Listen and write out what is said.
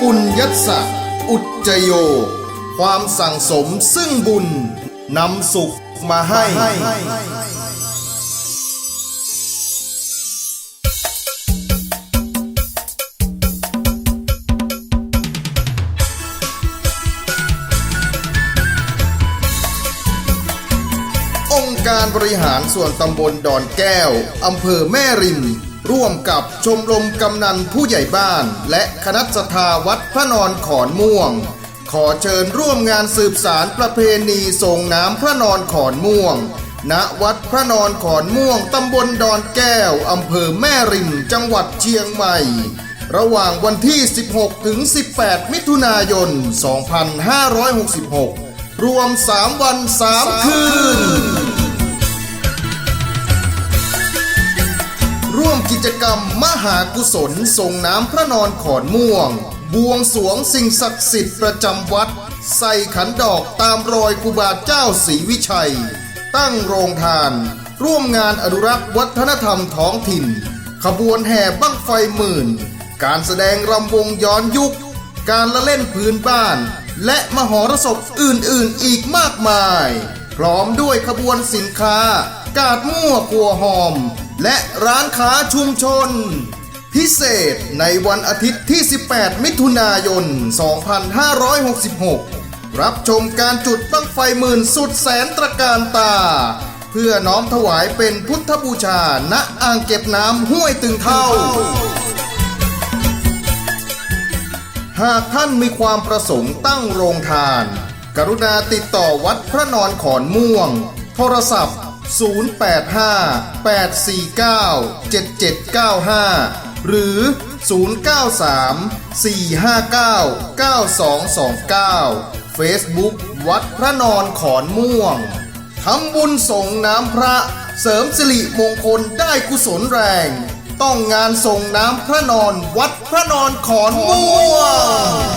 ปุญยัสะอุจจโย ความสั่งสมซึ่งบุญนำสุขมาให้ องค์การบริหารส่วนตำบลดอนแก้ว อำเภอแม่ริม ร่วมกับชมรมกำนันผู้ใหญ่บ้าน และคณะสถาวัดพระนอนขอนม่วง ขอเชิญร่วมงานสืบสารประเพณีส่งน้ำพระนอนขอนม่วง ณวัดพระนอนขอนม่วงตำบลดอนแก้วอำเภอแม่ริมจังหวัดเชียงใหม่ ระหว่างวันที่ 16 ถึง 18 มิถุนายน 2566 รวม 3 วัน 3 คืน กิจกรรมมหากุศลส่งน้ำพระนอนขอนม่วง บวงสรวงสิ่งศักดิ์สิทธิ์ประจำวัด ใส่ขันดอกตามรอยครูบาเจ้าศรีวิชัย ตั้งโรงทาน ร่วมงานอนุรักษ์วัฒนธรรมท้องถิ่น ขบวนแห่บั้งไฟหมื่น การแสดงรำวงย้อนยุค การละเล่นพื้นบ้าน และมหรสพอื่นๆอีกมากมาย พร้อมด้วยขบวนสินค้ากาดมั่วครัวหอม และร้านค้าชุมชน พิเศษในวันอาทิตย์ที่ 18 มิถุนายน 2566 รับชมการจุดตั้งไฟหมื่นสุดแสนตระการตา เพื่อน้อมถวายเป็นพุทธบูชาณอ่างเก็บน้ำห้วยตึงเท่า หากท่านมีความประสงค์ตั้งโรงทาน กรุณาติดต่อวัดพระนอนขอนม่วง โทรศัพท์ 085-849-7795 หรือ 093-459-9229 Facebook วัดพระนอนขอนม่วงทำบุญส่งน้ำพระเสริมสิริมงคลได้กุศลแรง ต้องงานส่งน้ำพระนอนวัดพระนอนขอนม่วง